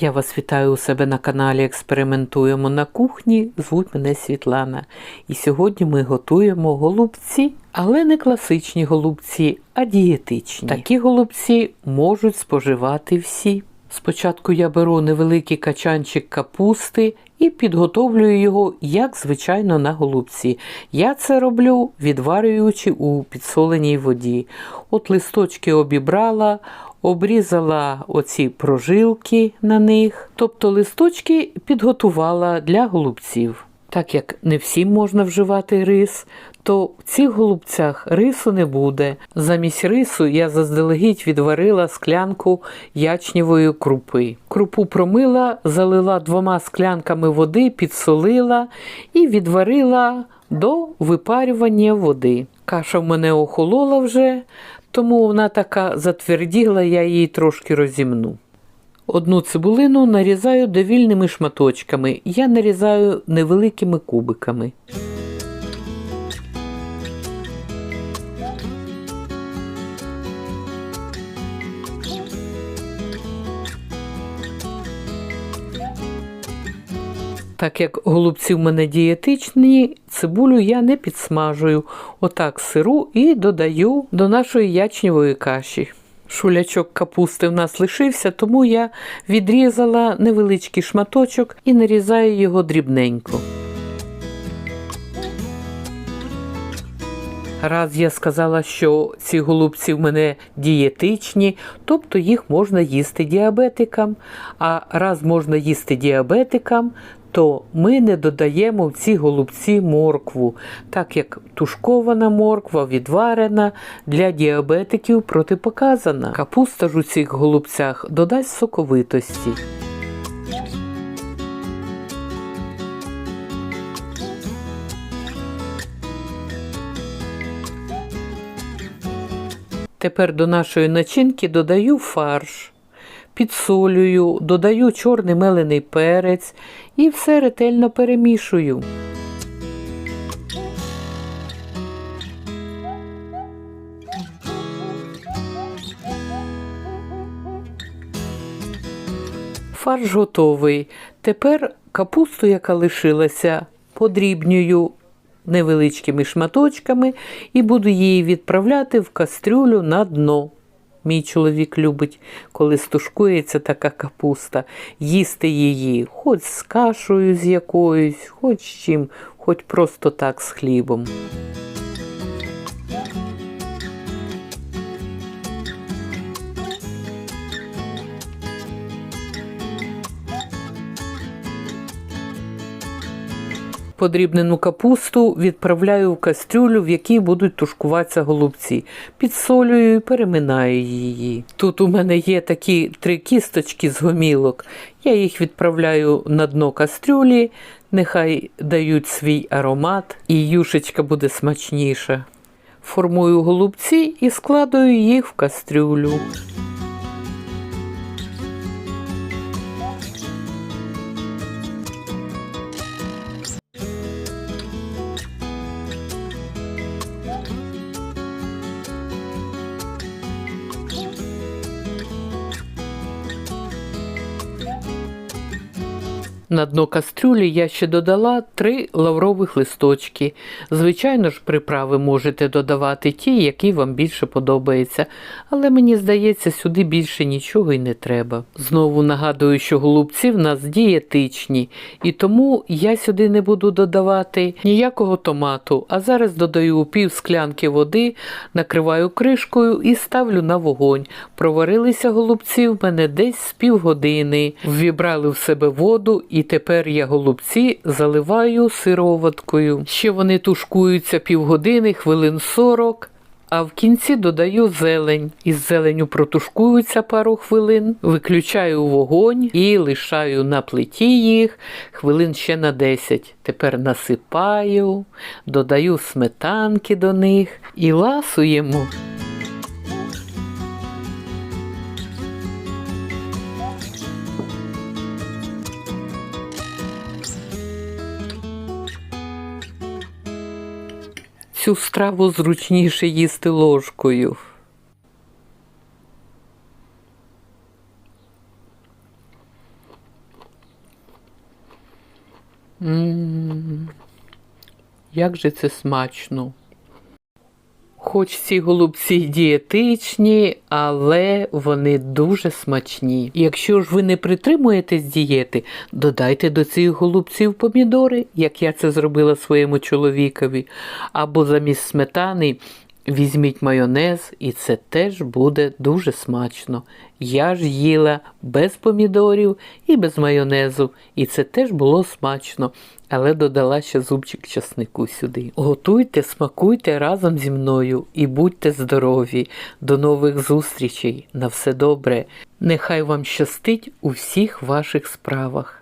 Я вас вітаю у себе на каналі Експериментуємо на кухні. Звуть мене Світлана. І сьогодні ми готуємо голубці, але не класичні голубці, а дієтичні. Такі голубці можуть споживати всі. Спочатку я беру невеликий качанчик капусти і підготовлюю його, як звичайно, на голубці. Я це роблю, відварюючи у підсоленій воді. От листочки обібрала, обрізала оці прожилки на них, тобто листочки підготувала для голубців. Так як не всім можна вживати рис, то в цих голубцях рису не буде. Замість рису я заздалегідь відварила склянку ячнєвої крупи. Крупу промила, залила двома склянками води, підсолила і відварила до випарювання води. Каша в мене охолола вже, тому вона така затверділа, я її трошки розімну. Одну цибулину нарізаю довільними шматочками. Я нарізаю невеликими кубиками. Так як голубці в мене дієтичні, цибулю я не підсмажую. Отак сиру і додаю до нашої ячнєвої каші. Шулячок капусти в нас лишився, тому я відрізала невеличкий шматочок і нарізаю його дрібненько. Раз я сказала, що ці голубці в мене дієтичні, тобто їх можна їсти діабетикам. А раз можна їсти діабетикам, то ми не додаємо в ці голубці моркву, так як тушкована морква, відварена для діабетиків протипоказана. Капуста ж у цих голубцях додасть соковитості. Тепер до нашої начинки додаю фарш, підсолюю, додаю чорний мелений перець і все ретельно перемішую. Фарш готовий. Тепер капусту, яка лишилася, подрібнюю невеличкими шматочками і буду її відправляти в кастрюлю на дно. Мій чоловік любить, коли стушкується така капуста, їсти її хоч з кашею з якоюсь, хоч з чим, хоч просто так з хлібом. Подрібнену капусту відправляю в кастрюлю, в якій будуть тушкуватися голубці. Підсолюю і переминаю її. Тут у мене є такі три кісточки з гомілок. Я їх відправляю на дно кастрюлі, нехай дають свій аромат, і юшечка буде смачніша. Формую голубці і складаю їх в кастрюлю. На дно кастрюлі я ще додала три лаврових листочки. Звичайно ж, приправи можете додавати ті, які вам більше подобаються, але мені здається, сюди більше нічого й не треба. Знову нагадую, що голубці в нас дієтичні, і тому я сюди не буду додавати ніякого томату, а зараз додаю пів склянки води, накриваю кришкою і ставлю на вогонь. Проварилися голубці в мене десь з півгодини, ввібрали в себе воду і тепер я голубці заливаю сироваткою. Ще вони тушкуються півгодини, хвилин 40, а в кінці додаю зелень. Із зеленю протушкуються пару хвилин, виключаю вогонь і лишаю на плиті їх хвилин ще на 10. Тепер насипаю, додаю сметанки до них і ласуємо. цю страву зручніше їсти ложкою. М -м -м. Як же це смачно? Хоч ці голубці дієтичні, але вони дуже смачні. Якщо ж ви не притримуєтесь дієти, додайте до цих голубців помідори, як я це зробила своєму чоловікові, або замість сметани візьміть майонез, і це теж буде дуже смачно. Я ж їла без помідорів і без майонезу, і це теж було смачно, але додала ще зубчик часнику сюди. Готуйте, смакуйте разом зі мною і будьте здорові. До нових зустрічей. На все добре. Нехай вам щастить у всіх ваших справах.